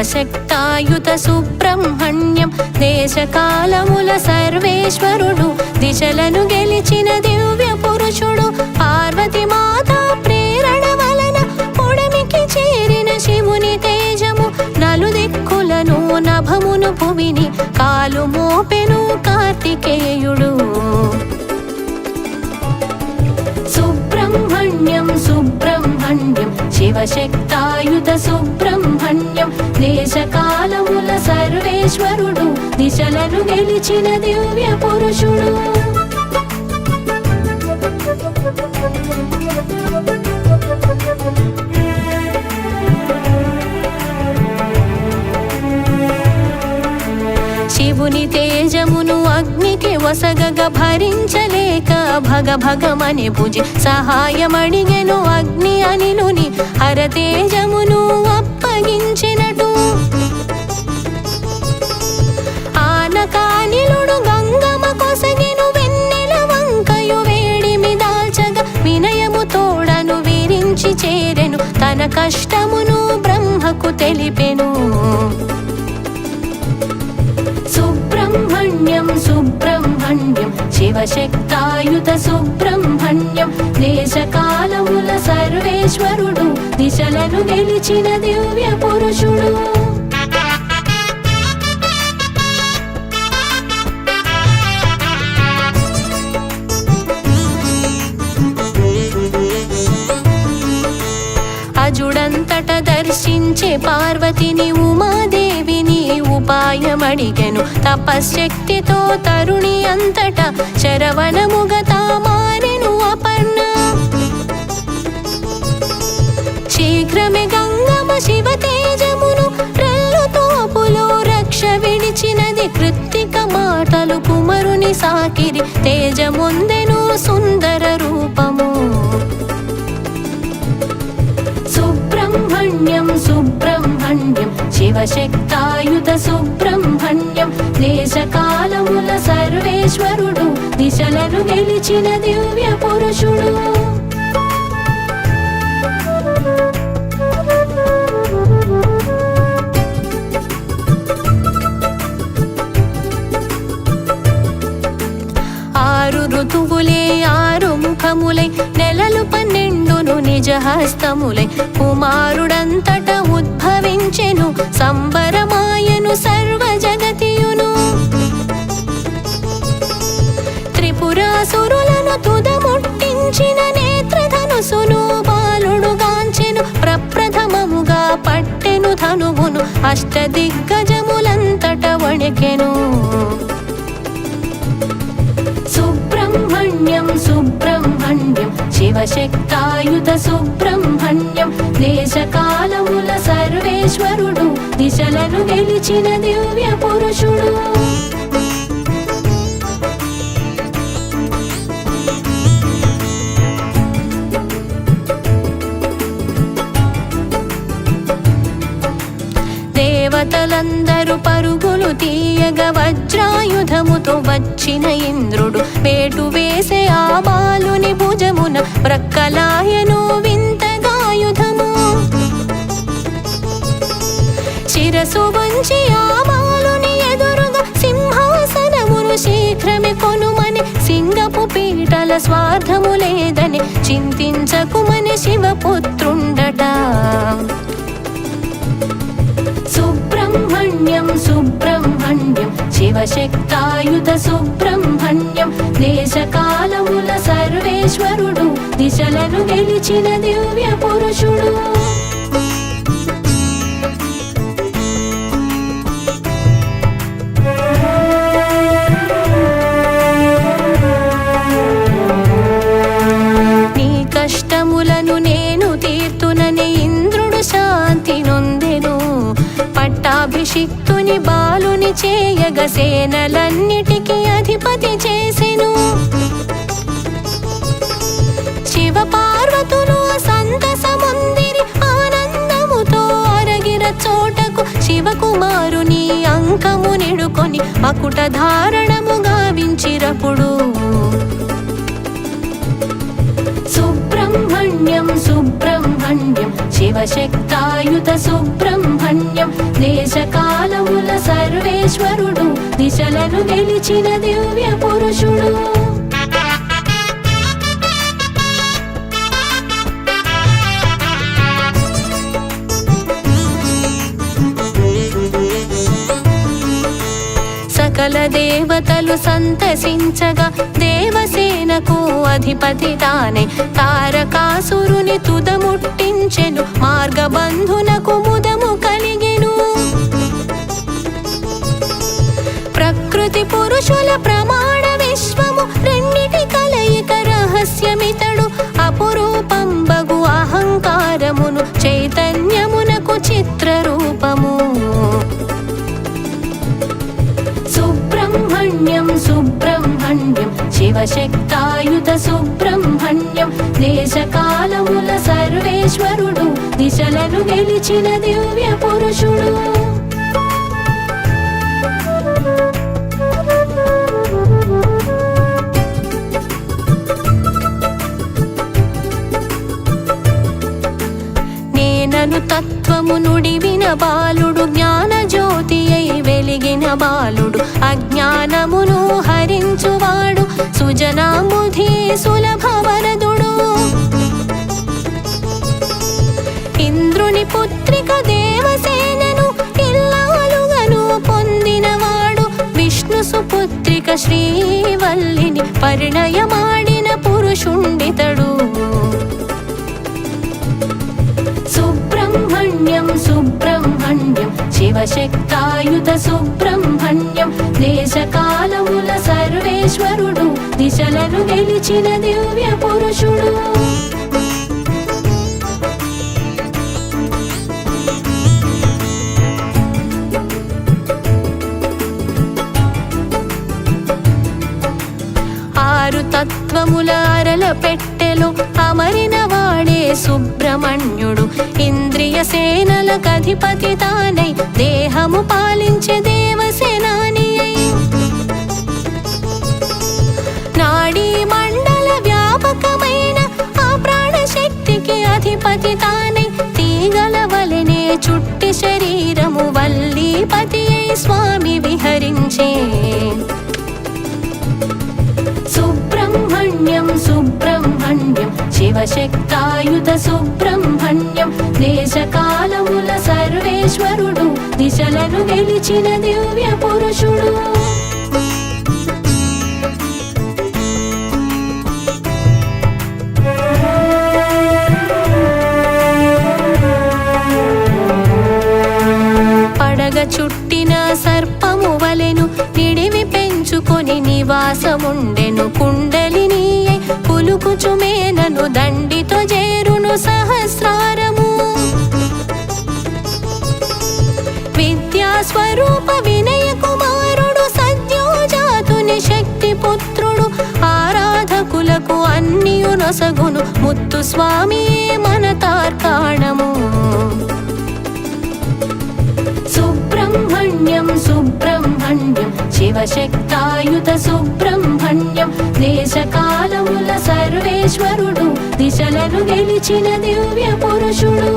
సుబ్రహ్మణ్యం శివశక్తాయుత సుబ్రహ్మణ్యం దేశకాలముల సర్వేశ్వరుడు దిశలను గెలిచిన దివ్య పురుషుడు పార్వతి మాత ప్రేరణ వలన పొడమికి చేరిన శివుని తేజము నలుదిక్కులను నభమును భువిని కాలు మోపెను కార్తికేయుడు శివశక్తాయుత సుబ్రహ్మణ్యం దేశకాలముల సర్వేశ్వరుడు దిశలను గెలిచిన దివ్య పురుషుడు. దేవుని తేజమును అగ్నికి వసగగ భరించలేక భగ భగమని భుజి సహాయమడిగెను అగ్ని అనిలుని హర తేజమును అప్పగించినటు. ఆనకానిలుడు గంగమ కొసగిను వెన్నెల వంకయు వేడిమి దాల్చగా వినయము తోడను విరించి చేరెను తన కష్టమును బ్రహ్మకు తెలిపెను. సుబ్రహ్మణ్యం సుబ్రహ్మణ్యం శివశక్తాయుత సుబ్రహ్మణ్యం దేశకాలముల సర్వేశ్వరుడు దిశలను గెలిచిన దివ్య పురుషుడు. అజుడంతట దర్శించే పార్వతిని ఉమాదేవిని ఉపాయమడిగెను తపశ్శక్తితో తరుణి అంతట శరవణముగతామారెను అపర్ణ. శీఘ్రమే గంగమ శివ తేజమును రెల్లు తోపులో రక్ష విడిచినది కృత్తిక మాటలు కుమరుని సాకిరి. తేజముందెను సుందర రూపము. సుబ్రహ్మణ్యం సుబ్రహ్మణ్యం దేశకాలముల సర్వేశ్వరుడు దిశలను గెలిచిన దివ్య పురుషుడు. ఆరు ఋతువులే ఆరు ముఖములై నెలలు పన్నెండును నిజహస్తములై కుమారుడంతట కుమారుడంతట ఉద్భవించెను సంబరమాయను సర్వ జగతియును త్రిపురాసురులను తుదముట్టించిన నేత్రధనుసును బాలుడు గాంచెను ప్రప్రథమముగా పట్టెను ధనువును అష్టదిగ్గజములంతట వణికెను. సుబ్రహ్మణ్యం సుబ్రహ్మణ్యం సుబ్రహ్మణ్యం దేశకాలముల సర్వేశ్వరుడు దిశలను గెలిచిన దివ్య పురుషుడు. దేవతలందరూ పరుగులు తీయగ వజ్రాయుధముతో వచ్చిన ఇంద్రుడు వేటు వేసే ఆ బాలుని భుజమున ప్రక్కలాయను వింతగాయుధము శిరసు వంచి ఆ బాలుని ఎదురుగా సింహాసనమును శీఘ్రమే కొనుమని సింగపు పీటల స్వార్థము లేదని చింతించకుమని శివపుత్రుండట. సుబ్రహ్మణ్యం సుబ్రహ్మణ్యం శివశక్తాయుత సుబ్రహ్మణ్యం దేశకాలముల సర్వేశ్వరుడు దిశలను గెలిచిన దివ్య పురుషుడు. చేయగ అధిపతి చేసెను. శివ పార్వతులు సంతసముందిరి ఆనందముతో అరగిర చోటకు శివకుమారుని అంకము నిడుకొని అకుట ధారణము గావించిరపుడు. సుబ్రహ్మణ్యం సుబ్రహ్మణ్యం శివశక్తాయుత సుబ్రహ్మణ్యం దేశకాలముల సర్వేశ్వరుడు దిశలను గెలిచిన దివ్య పురుషుడు. సకల దేవతలు సంతసించగా దేవసేనకు అధిపతి తానే. తారకాసురుని తుదముట్టించెను మార్గబంధునకు పురుషుల ప్రమాణ విశ్వము రెండిటి కలయిక రహస్యమితడు. అపురూపం బగు అహంకారమును చైతన్యమునకు చిత్రరూపము. సుబ్రహ్మణ్యం సుబ్రహ్మణ్యం శివశక్తాయుత సుబ్రహ్మణ్యం దేశకాలముల సర్వేశ్వరుడు దిశలను గెలిచిన దివ్య పురుషుడు జ్ఞానము నుడివిన బాలుడు జ్ఞాన జ్యోతి అయి వెలిగిన బాలుడు. అజ్ఞానమును హరించువాడు సుజనాముధి సులభ వరదుడు ఇంద్రుని పుత్రిక దేవసేనను ఇల్లాలుగను పొందినవాడు. విష్ణు సుపుత్రిక శ్రీవల్లిని పరిణయమాడిన పురుషుండితడు. సుబ్రహ్మణ్యం సుబ్రహ్మణ్యం. శివశక్తాయుత సుబ్రహ్మణ్యం. దేశకాలముల సర్వేశ్వరుడు దిశలను గెలిచిన దివ్య పురుషుడు తత్వముల అరల పెట్టెలు అమరిన వాడే సుబ్రహ్మణ్యుడు. ఇంద్రియ సేనలకు అధిపతి తానై దేహము పాలించే దేవసేనాని అయి నాడీ మండల వ్యాపకమైన ఆ ప్రాణశక్తికి అధిపతి తానై తీగల వలనే చుట్టి శరీరము వల్లీపతి స్వామి విహరించే. సుబ్రహ్మణ్యం సుబ్రహ్మణ్యం దేశకాలముల సర్వేశ్వరుడు దిశలను గెలిచిన దివ్య పురుషుడు. పడగ చుట్టిన సర్పము వలెను నిడివి పెంచుకొని నివాసముండెను కుండ పులుకుచుమేనను దండితో చేరును సహస్రారము. విద్యాస్వరూప వినయ కుమారుడు సద్యోజాతుని శక్తి పుత్రుడు ఆరాధకులకు అన్నియు నొసగును. ముత్తు స్వామి మన తార్కాణము. సుబ్రహ్మణ్యం శివశక్తాయుత సుబ్రహ్మణ్యం దేశకాలముల సర్వేశ్వరుడు దిశలను గెలిచిన దివ్య పురుషుడు.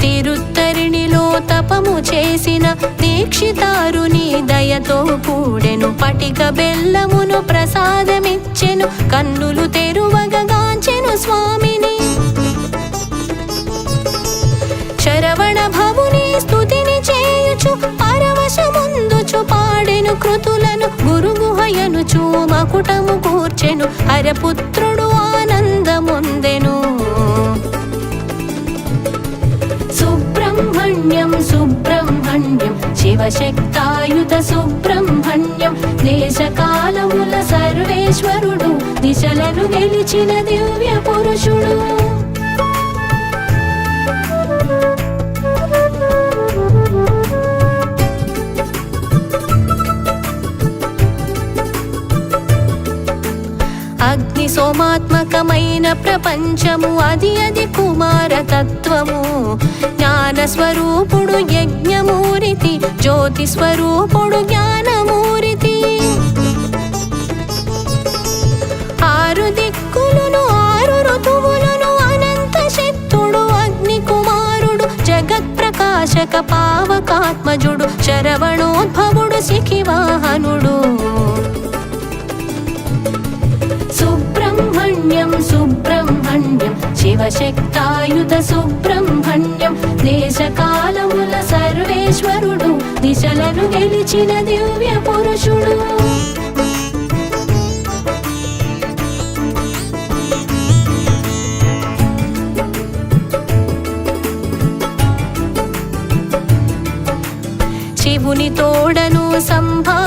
తిరుత్తరిణిలో తపము చేసిన దీక్షితారుని దయతో కూడెను పటిక బెల్లమును ప్రసాదమిచ్చెను కన్నులు తెరువగగాంచెను స్వామిని. శరవణ భవుని స్థుతిని చేయుచు పరవశముందుచు పాడెను కృతులను గురుగుహయను మకుటము కూర్చెను హరపుత్రుడు ఆనందముందెను. సుబ్రహ్మణ్యం సుబ్రహ్మణ్యం శివశక్తాయుత సుబ్రహ్మణ్యం దేశకాలముల సర్వేశ్వరుడు దిశలను గెలిచిన దివ్య పురుషుడు. అగ్ని సోమాత్మకమైన ప్రపంచము అది అది తత్వము జ్ఞానస్వరూపుడు యజ్ఞమూరితి జ్యోతిస్వరూపుడు జ్ఞానమూరితి. ఆరు దిక్కులను ఆరు ఋతువులను అనంత శక్తుడు అగ్ని కుమారుడు జగత్ ప్రకాశక పావకాత్మజుడు శరవణోద్భవుడు శిఖివాహనుడు సుబ్రహ్మణ్యం సుబ్రహ్మణ్యం శివశక్తాయుత సుబ్రహ్మణ్యం దేశకాలముల సర్వేశ్వరుడు దిశలను గెలిచిన దివ్య పురుషుడు.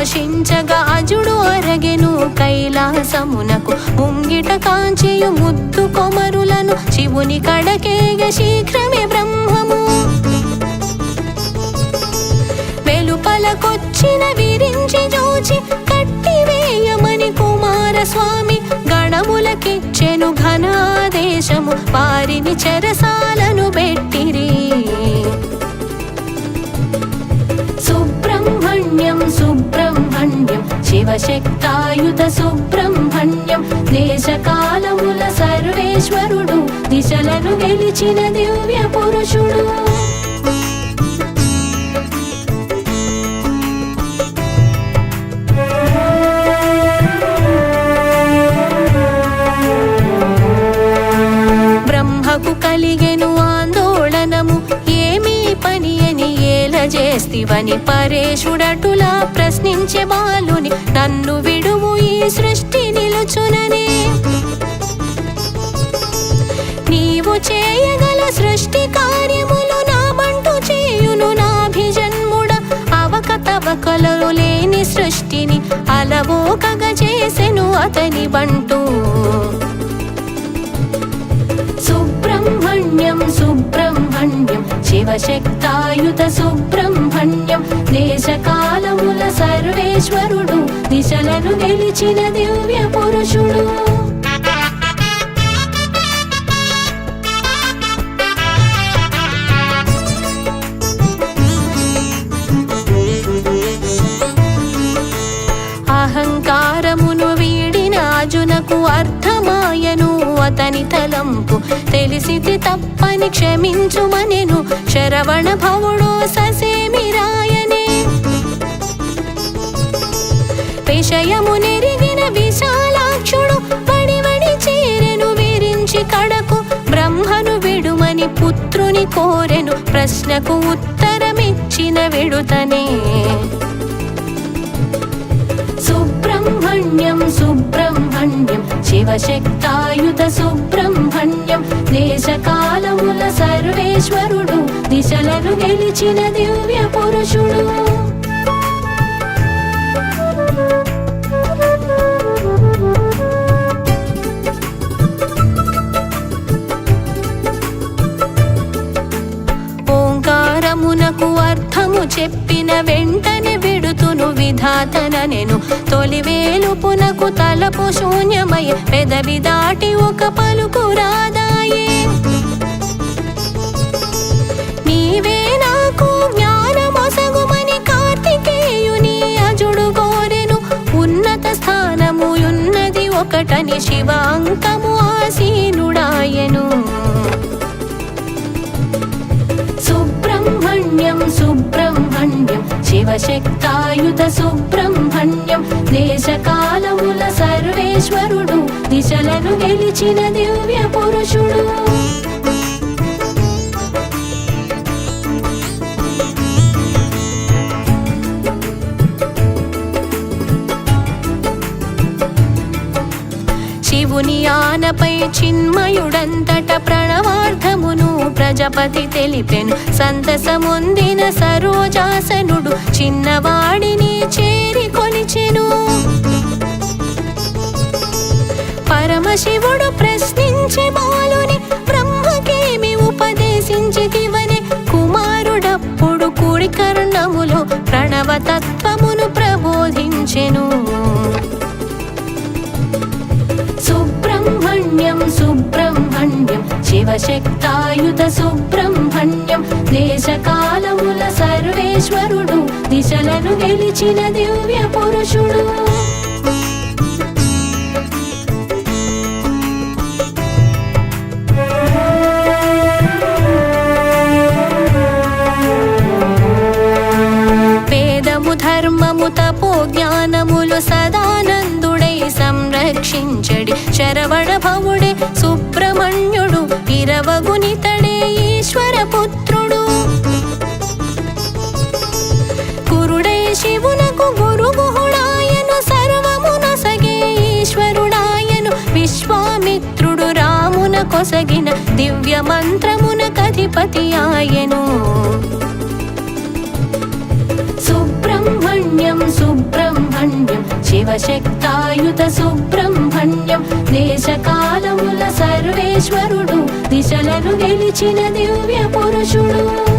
సంభాషించగా అజుడు అరగెను కైలాసమునకు. ముంగిట కాంచియు ముద్దు కొమరులను శివుని కడకేగ శీఘ్రమే బ్రహ్మము. వెలుపలకొచ్చిన విరించి జోచి కట్టివేయమని కుమారస్వామి గణములకిచ్చెను ఘనాదేశము. వారిని చెరసాల శివశక్తాయుత సుబ్రహ్మణ్యం దేశకాలముల సర్వేశ్వరుడు దిశలను గెలిచిన దివ్య పురుషుడు. బ్రహ్మకు కలిగెను చేస్తివని పరేశుడటులా ప్రశ్నించే బాలుని నన్ను విడుము ఈ సృష్టి నిలుచుననే. నీవు చేయగల సృష్టి కార్యములు నామంటూ చేయును నాభిజన్ముడ అవకతవకలలో లేని సృష్టిని అలవోకగ చేసెను అతని బంటూ. సుబ్రహ్మణ్యం సుబ్రహ్మణ్యం శివశక్తాయుత సుబ్రహ్మణ్యం. దిశలను గెలిచిన దివ్య పురుషుడు. అహంకారమును వీడిన అజునకు అర్థమాయను. అతని తలంపు తెలిసితి తప్పని క్షమించుమనెను. శరవణ భవుడో ససేమి పుత్రుని కోరెను ప్రశ్నకు ఉత్తరమిచ్చిన విడుతనే. సుబ్రహ్మణ్యం సుబ్రహ్మణ్యం శివశక్తాయుత సుబ్రహ్మణ్యం దేశకాలముల సర్వేశ్వరుడు దిశలను గెలిచిన దివ్య పురుషుడు. తలుపునకు తలపు శూన్యమై పెదవి దాటి ఒక పలుకు రాదాయే. నీవే నాకు జ్ఞానమొసగుమని కార్తికేయుని అజుడు కోరెను. ఉన్నత స్థానము ఉన్నది ఒకటని శివాంకము ఆసీనుడాయను. సుబ్రహ్మణ్యం సుబ్రహ్మణ్యం శివశక్తాయుత సుబ్రహ్మణ్యం దేశకాలముల సర్వేశ్వరుడు దిశలను గెలిచిన దివ్య పురుషుడు. శివుని ఆనపై చిన్మయుడంతట ప్రణవార్థము ప్రజపతి తెలిపెను. సంతసముందిన సరోజాసనుడు చిన్నవాడిని చేరి కొలిచెను. పరమశివుడు ప్రశ్నించి బాలుని బ్రహ్మకేమి ఉపదేశించితివని కుమారుడప్పుడు కుడి కర్ణములో ప్రణవతత్వమును ప్రబోధించెను. సుబ్రహ్మణ్యం సుబ్రహ్మణ్యం శివశక్తాయుత సుబ్రహ్మణ్యం దేశకాలముల సర్వేశ్వరుడు దిశలను గెలిచిన దివ్య పురుషుడు. వేదము ధర్మము తపో జ్ఞానములు సదా సంరక్షించడి శరవణభవుడే సుబ్రహ్మణ్యుడు ఇరవగునితడే ఈశ్వర పుత్రుడు. శివునకు గురుగుహుడాయను సర్వమునసగే ఈశ్వరుడాయను. విశ్వామిత్రుడు రామున కొసగిన దివ్య మంత్రమున కధిపతి ఆయను. సుబ్రహ్మణ్యం శివశక్తాయుత సుబ్రహ్మణ్యం దేశకాలముల సర్వేశ్వరుడు దిశలను గెలిచిన దివ్య పురుషుడు.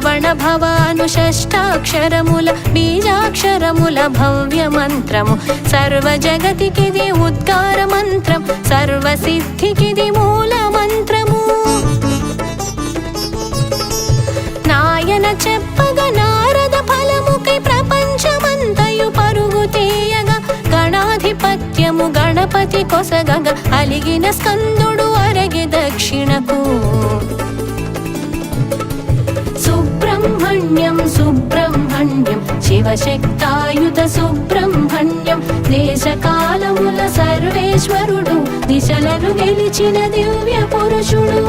శ్రవణ భవాను షష్టాక్షరముల బీజాక్షరముల భవ్య మంత్రము సర్వ జగతికిది ఉద్గార మంత్రం సర్వ సిద్ధికిది మూల మంత్రము నాయన చెప్పగ నారద ఫలముకి ప్రపంచమంతయు పరుగు తీయగా గణాధిపత్యము గణపతి కొసగగ అలిగిన స్కందుడు అరగి దక్షిణకు సుబ్రహ్మణ్యం సుబ్రహ్మణ్యం శివశక్తాయుత సుబ్రహ్మణ్యం దేశకాలముల సర్వేశ్వరుడు దిశలను గెలిచిన దివ్య పురుషుడు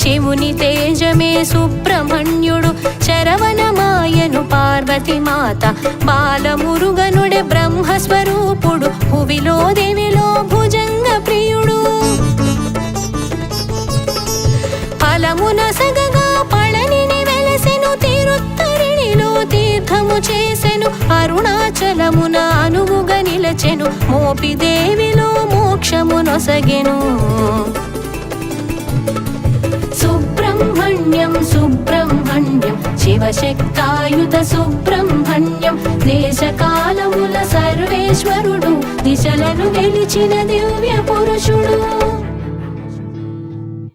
శివుని తేజమే సుబ్రహ్మణ్యుడు నేను పార్వతి మాత. బాలమురుగనుడే బ్రహ్మస్వరూపుడు భువిలో దేవిలో భుజంగ ప్రియుడు. ఫలమున సగగా పళనిని వెలసెను తిరుత్తరిణిలో తీర్థము చేసెను. అరుణాచలమున అనువుగా నిలచెను మోపిదేవిలో మోక్షము నొసగెను. సుబ్రహ్మణ్యం. సుబ్రహ్మణ్యం శివశక్తాయుత సుబ్రహ్మణ్యం దేశకాలముల సర్వేశ్వరుడు దిశలను గెలిచిన దివ్య పురుషుడు.